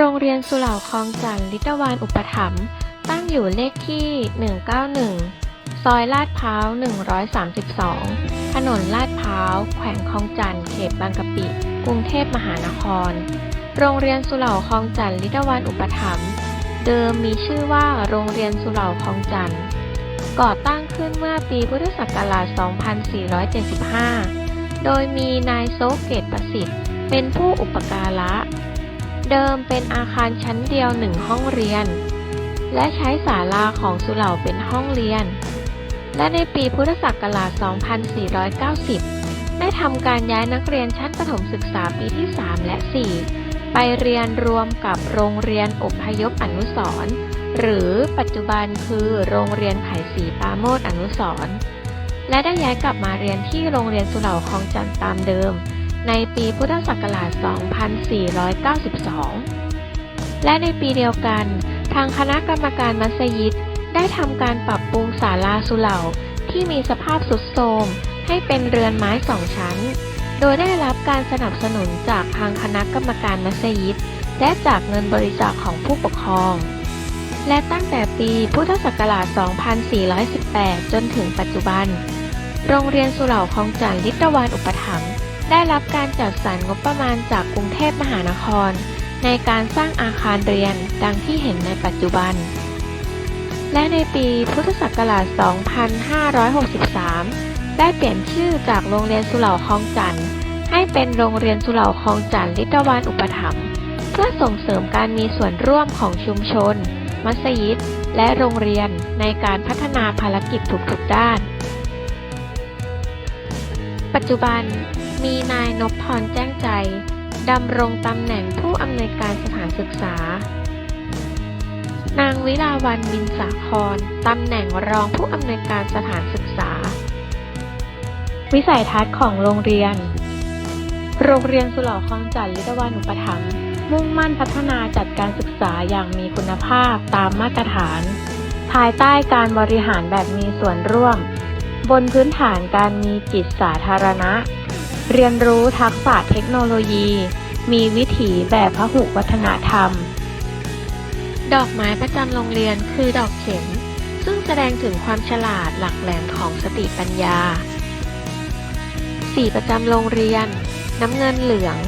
โรียนสุเหร่าคลองจันทร์ลิตวานอุปถัมภ์ตั้งอยู่เลขที่ 191 ซอยลาดพร้าว 132 ถนนลาดพร้าว แขวงคลองจันทร์เขตบางกะปิ กรุงเทพมหานคร โรงเรียนสุเหร่าคลองจันทร์ลิตวานอุปถัมภ์เดิมมีชื่อว่าโรงเรียนสุเหร่าคลองจันทร์ก่อตั้งขึ้นเมื่อปีพุทธศักราช 2475 โดยมีนายโซเกตประสิทธิ์ เป็นผู้อุปการะ เดิมเป็นอาคารชั้นเดียวหนึ่งห้องเรียน และใช้ศาลาของสุเหร่าเป็นห้องเรียน และในปีพุทธศักราช 2490 ได้ทำการย้ายนักเรียนชั้นประถมศึกษาปีที่ 3 และ 4 ไปเรียนรวมกับโรงเรียนอพยพอนุสรหรือปัจจุบันคือโรงเรียนไผ่ศรีปาโมดอนุสรและได้ย้ายกลับมาเรียนที่โรงเรียนสุเหร่าคลองจันทร์ตามเดิม ในปีพุทธศักราช 2492 และในปีเดียวกัน ทางคณะกรรมการมัสยิดได้ทำการปรับปรุงศาลาสุเหร่าที่มีสภาพสุดโทรมให้เป็นเรือนไม้สองชั้น โดยได้รับการสนับสนุนจากทางคณะกรรมการมัสยิดและจากเงินบริจาคของผู้ปกครอง และตั้งแต่ปีพุทธศักราช 2418 จนถึงปัจจุบัน โรงเรียนสุเหร่าคลองจันทร์ลิตวานอุปถัมภ์ ได้รับการจัดสรรงบประมาณจากกรุงเทพมหานคร ในการสร้างอาคารเรียนดังที่เห็นในปัจจุบัน และในปีพุทธศักราช 2563 ได้เปลี่ยนชื่อจากโรงเรียนสุเหร่าคลองจันทร์ให้เป็นโรงเรียนสุเหร่าคลองจันทร์ลิตวานอุปถัมภ์เพื่อส่งเสริมการมีส่วนร่วมของชุมชน มัสยิด และโรงเรียนในการพัฒนาภารกิจทุกๆด้าน ปัจจุบันมีนายนพพรแจ้งใจ ดำรงตำแหน่งผู้อำนวยการสถานศึกษา นางวิลาวันมินสาครตำแหน่งรองผู้อำนวยการสถานศึกษา วิสัยทัศน์ของโรงเรียน โรงเรียนสุหร่าคลองจันทร์ลิตวานุปถัมภ์มุ่งมั่นพัฒนาจัดการศึกษาอย่างมีคุณภาพตามมาตรฐาน ภายใต้การบริหารแบบมีส่วนร่วม บนพื้นฐานการมีจิตสาธารณะ เรียนรู้ทักษะเทคโนโลยี มีวิถีแบบพหุวัฒนธรรม ดอกไม้ประจำโรงเรียนคือดอกเข็ม ซึ่งแสดงถึงความฉลาดหลักแหลมของสติปัญญา สีประจำโรงเรียน น้ำเงินเหลือง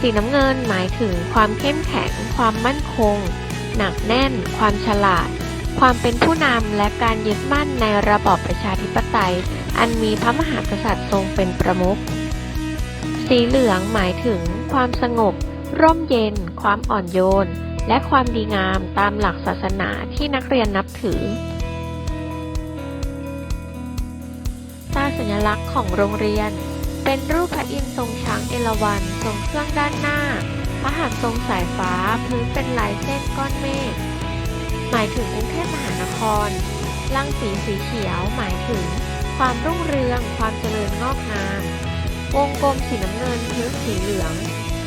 สีน้ำเงินหมายถึงความเข้มแข็ง ความมั่นคง หนักแน่น ความฉลาด ความเป็นผู้นำและการยึดมั่นในระบอบประชาธิปไตย อันมีพระมหากษัตริย์ทรงเป็นประมุข สีเหลืองหมายถึง ความสงบ ร่มเย็น ความอ่อนโยน และความดีงามตามหลักศาสนาที่นักเรียนนับถือตราสัญลักษณ์ของโรงเรียน เป็นรูปพระอินทร์ทรงช้างเอราวัณทรงเครื่องด้านหน้า พระหัตถ์ทรงสายฟ้า พื้นเป็นลายเส้นก้อนเมฆ หมายถึงกรุงเทพมหานครลังสีสีเขียว หมายถึง ความรุ่งเรือง ความเจริญงอกงาม วงกลมสีน้ำเงินพื้นสีเหลือง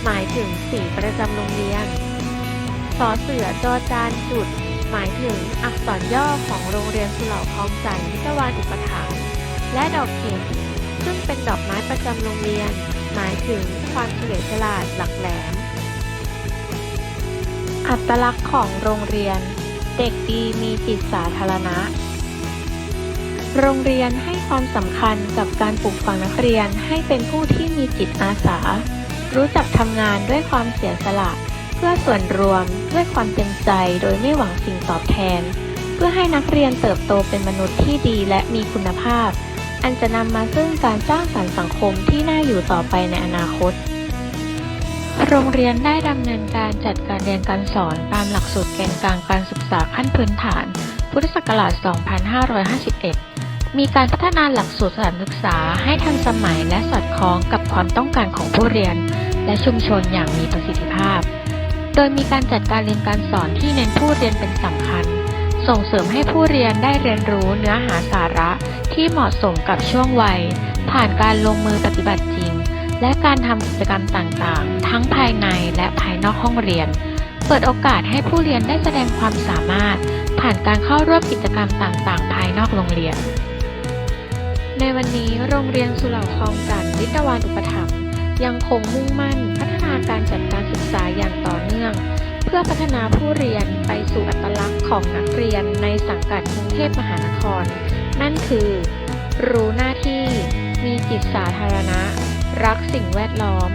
หมายถึงสีประจำโรงเรียน สอเสือจอจานจุด หมายถึงอักษรย่อของโรงเรียนสุเหร่าคลองจันทร์วิทยาวานอุปถัมภ์และดอกเข็มซึ่งเป็นดอกไม้ประจำโรงเรียน หมายถึงความเฉลียวฉลาดหลักแหลม อัตลักษณ์ของโรงเรียน เด็กดีมีจิตสาธารณะ โรงเรียนให้ความสำคัญกับการปลูกฝังนักเรียนให้เป็นผู้ที่มีจิตอาสา รู้จักทำงานด้วยความเสียสละ เพื่อส่วนรวมด้วยความเต็มใจโดยไม่หวังสิ่งตอบแทน เพื่อให้นักเรียนเติบโตเป็นมนุษย์ที่ดีและมีคุณภาพ อันจะนำมาซึ่งการสร้างสรรค์สังคมที่น่าอยู่ต่อไปในอนาคต โรงเรียนได้ดำเนินการจัดการเรียนการสอนตามหลักสูตรแกนกลางการศึกษาขั้นพื้นฐาน พุทธศักราช 2551 มีการพัฒนาหลักสูตรสถานศึกษาให้ทันสมัยและสอดคล้องกับความต้องการของผู้เรียน และชุมชนอย่างมีประสิทธิภาพ โดยมีการจัดการเรียนการสอนที่เน้นผู้เรียนเป็นสำคัญ ส่งเสริมให้ผู้เรียนได้เรียนรู้เนื้อหาสาระที่เหมาะสมกับช่วงวัย ผ่านการลงมือปฏิบัติจริง และการทำกิจกรรมต่างๆ ทั้งภายในและภายนอกห้องเรียน เปิดโอกาสให้ผู้เรียนได้แสดงความสามารถ ผ่านการเข้าร่วมกิจกรรมต่างๆ ภายนอกโรงเรียน ในวันนี้โรงเรียนสุเหร่าคลองจันทร์วิทยาวานอุปถัมภ์ยังคงมุ่งมั่นพัฒนาการจัดการศึกษาอย่างต่อเนื่อง เพื่อพัฒนาผู้เรียนไปสู่อัตลักษณ์ของนักเรียนในสังกัดกรุงเทพมหานคร นั่นคือ รู้หน้าที่ มีจิตสาธารณะ รักสิ่งแวดล้อม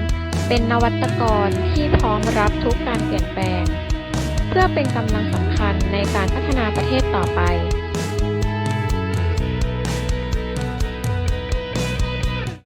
เป็นนวัตกรที่พร้อมรับทุกการเปลี่ยนแปลง เพื่อเป็นกำลังสำคัญในการพัฒนาประเทศต่อไป